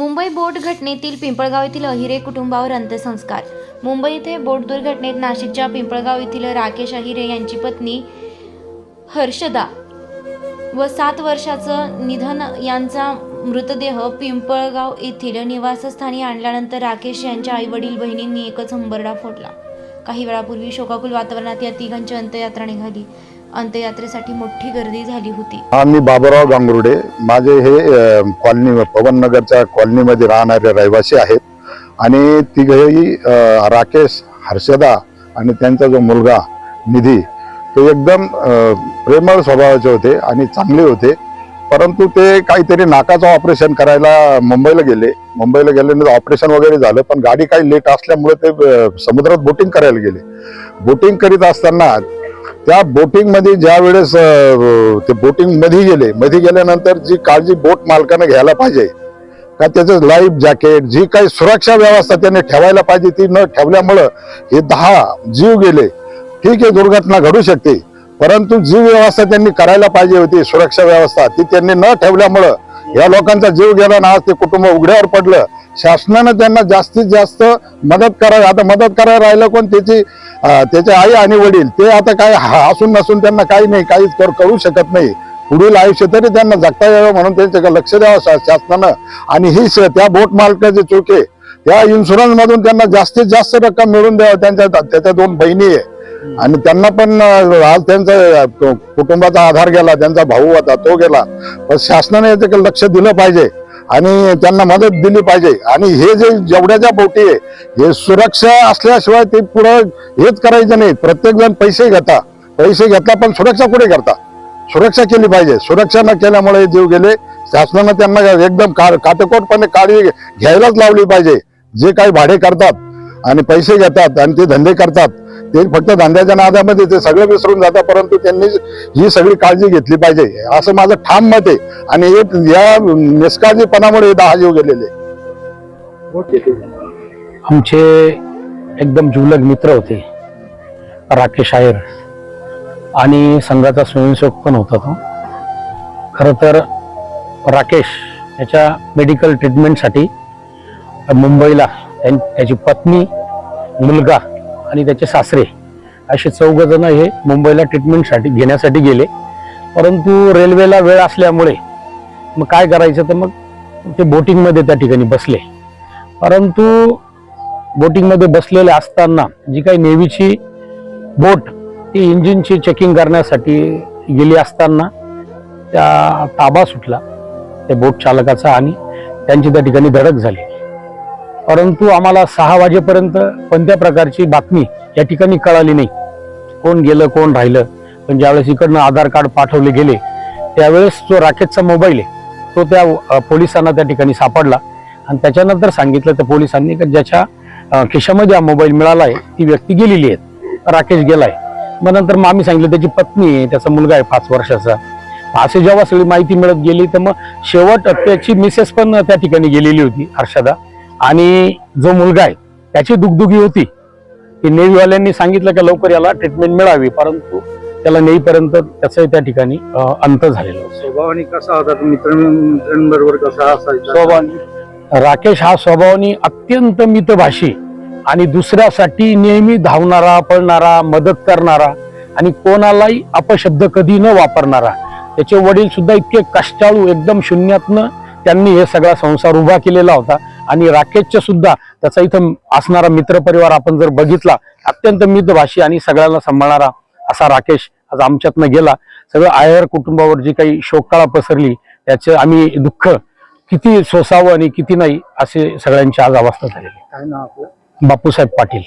मुंबई बोट घटनेतील पिंपळगाव येथील अहिरे कुटुंबावर अंत्यसंस्कार. मुंबई येथे बोट दुर्घटनेत नाशिकच्या पिंपळगाव येथील राकेश अहिरे यांची पत्नी हर्षदा व सात वर्षाचं निधन यांचा मृतदेह पिंपळगाव येथील निवासस्थानी आणल्यानंतर राकेश यांच्या आईवडील बहिणींनी एकच हंबरडा फोडला. काही वेळापूर्वी शोकाकुल वातावरणात या तिघांची अंत्ययात्रा निघाली. अंत्ययात्रेसाठी मोठी गर्दी झाली होती. हा मी बाबुराव गांगुर्डे. माझे हे कॉलनी कॉलनी पवननगरच्या कॉलनीमध्ये राहणारे रहिवासी आहेत. आणि तिघही राकेश हर्षदा आणि त्यांचा जो मुलगा निधी ते एकदम प्रेमळ स्वभावाचे होते आणि चांगले होते. परंतु ते काहीतरी नाकाचं ऑपरेशन करायला मुंबईला गेले. मुंबईला गेल्यानंतर ऑपरेशन वगैरे झालं पण गाडी काही लेट असल्यामुळे ते समुद्रात बोटिंग करायला गेले. बोटिंग करीत असताना त्या बोटिंगमध्ये ज्या वेळेस ते बोटिंगमध्ये गेले मध्ये गेल्यानंतर जी काळजी बोट मालकानं घ्यायला पाहिजे का त्याचं लाईफ जॅकेट जी काही सुरक्षा व्यवस्था त्याने ठेवायला पाहिजे ती न ठेवल्यामुळं हे दहा जीव गेले. ठीक आहे दुर्घटना घडू शकते परंतु जी व्यवस्था त्यांनी करायला पाहिजे होती सुरक्षा व्यवस्था ती त्यांनी न ठेवल्यामुळं या लोकांचा जीव गेला ना आज ते कुटुंब उघड्यावर पडलं. शासनानं त्यांना जास्तीत जास्त मदत करावी आता मदत करायला राहिलं कोण? त्याची त्याचे आई आणि वडील ते आता काय हा- असून नसून त्यांना काही नाही काहीच कर- करू शकत नाही. पुढील आयुष्य तरी त्यांना जगता यावं म्हणून त्यांच्याकडे लक्ष द्यावं शासनानं. आणि ही त्या बोट मालकाचे चुके त्या इन्शुरन्स मधून त्यांना जास्तीत जास्त रक्कम मिळून द्यावं. त्यांच्या त्याच्या दोन बहिणी आहे. आणि त्यांना पण आज त्यांचा कुटुंबाचा आधार गेला त्यांचा भाऊ होता तो गेला. पण शासनाने याच्याकडे लक्ष दिलं पाहिजे. आणि त्यांना मदत दिली पाहिजे. आणि हे जे जेवढ्याच्या बोटी आहे हे सुरक्षा असल्याशिवाय ते पुढं हेच करायचं नाही. प्रत्येक जण पैसे घेता. पैसे घेतला पण सुरक्षा कुठे करता? सुरक्षा केली पाहिजे. सुरक्षा न केल्यामुळे जीव गेले. शासनानं त्यांना एकदम का काटेकोटपणे काळजी घ्यायलाच लावली पाहिजे. जे काही भाडे करतात आणि पैसे घेतात आणि ते धंदे करतात ते फक्त धंद्याच्या नादामध्ये ते सगळं विसरून जातात परंतु त्यांनी ही सगळी काळजी घेतली पाहिजे. असं माझं ठाम मत आहे. आणि एक या निष्काळजीपणामुळे दहा जीव गेलेले आमचे एकदम जिवलग मित्र होते राकेश आयर. आणि संघाचा स्वयंसेवक पण होता तो. खरं तर राकेश याच्या मेडिकल ट्रीटमेंटसाठी मुंबईला त्यां- त्याची पत्नी मुलगा आणि त्याचे सासरे असे चौघजणं हे मुंबईला ट्रीटमेंटसाठी घेण्यासाठी गेले. परंतु रेल्वेला वेळ असल्यामुळे मग काय करायचं तर मग ते बोटिंगमध्ये त्या ठिकाणी बसले. परंतु बोटिंगमध्ये बसलेले असताना जी काही नेव्हीची बोट ती इंजिनची चेकिंग करण्यासाठी गेली असताना त्या ताबा सुटला. त्या बोट चालकाचा आणि त्यांची त्या ठिकाणी धडक झाली. परंतु आम्हाला सहा वाजेपर्यंत कोणत्या प्रकारची बातमी या ठिकाणी कळाली नाही. कोण गेलं कोण राहिलं? पण ज्यावेळेस इकडनं आधार कार्ड पाठवले गेले त्यावेळेस जो राकेशचा मोबाईल आहे तो त्या पोलिसांना त्या ठिकाणी सापडला. आणि त्याच्यानंतर सांगितलं त्या पोलिसांनी की ज्याच्या खिशामध्ये हा मोबाईल मिळाला आहे ती व्यक्ती गेलेली आहे. राकेश गेलाय. मग नंतर मग आम्ही सांगितलं त्याची पत्नी आहे त्याचा मुलगा आहे पाच वर्षाचा. असे जेव्हा सगळी माहिती मिळत गेली तर मग शेवट त्याची मिसेस पण त्या ठिकाणी गेलेली होती हर्षदा. आणि जो मुलगा आहे त्याची दुगदुगी होती. की नेव्हीवाल्यांनी सांगितलं की लवकर याला ट्रीटमेंट मिळावी परंतु त्याला नेईपर्यंत त्याचं त्या ठिकाणी अंत झालेला स्वभावाने कसा होता? मित्रांबरोबर कसा असायचा? स्वभावाने राकेश हा स्वभावाने अत्यंत मितभाषी आणि दुसऱ्यासाठी नेहमी धावणारा पळणारा मदत करणारा आणि कोणालाही अपशब्द कधी न वापरणारा. त्याचे वडील सुद्धा इतके कष्टाळू एकदम शून्यातनं त्यांनी हे सगळा संसार उभा केलेला होता. आणि राकेशच्या सुद्धा त्याचा इथं असणारा मित्रपरिवार आपण जर बघितला अत्यंत मितभाषी आणि सगळ्यांना सांभाळणारा असा राकेश आज आमच्यातनं गेला. सगळं आयर कुटुंबावर जी काही शोककळा पसरली त्याचे आम्ही दुःख किती सोसावं आणि किती नाही असे सगळ्यांची आज अवस्था झालेली बापूसाहेब पाटील.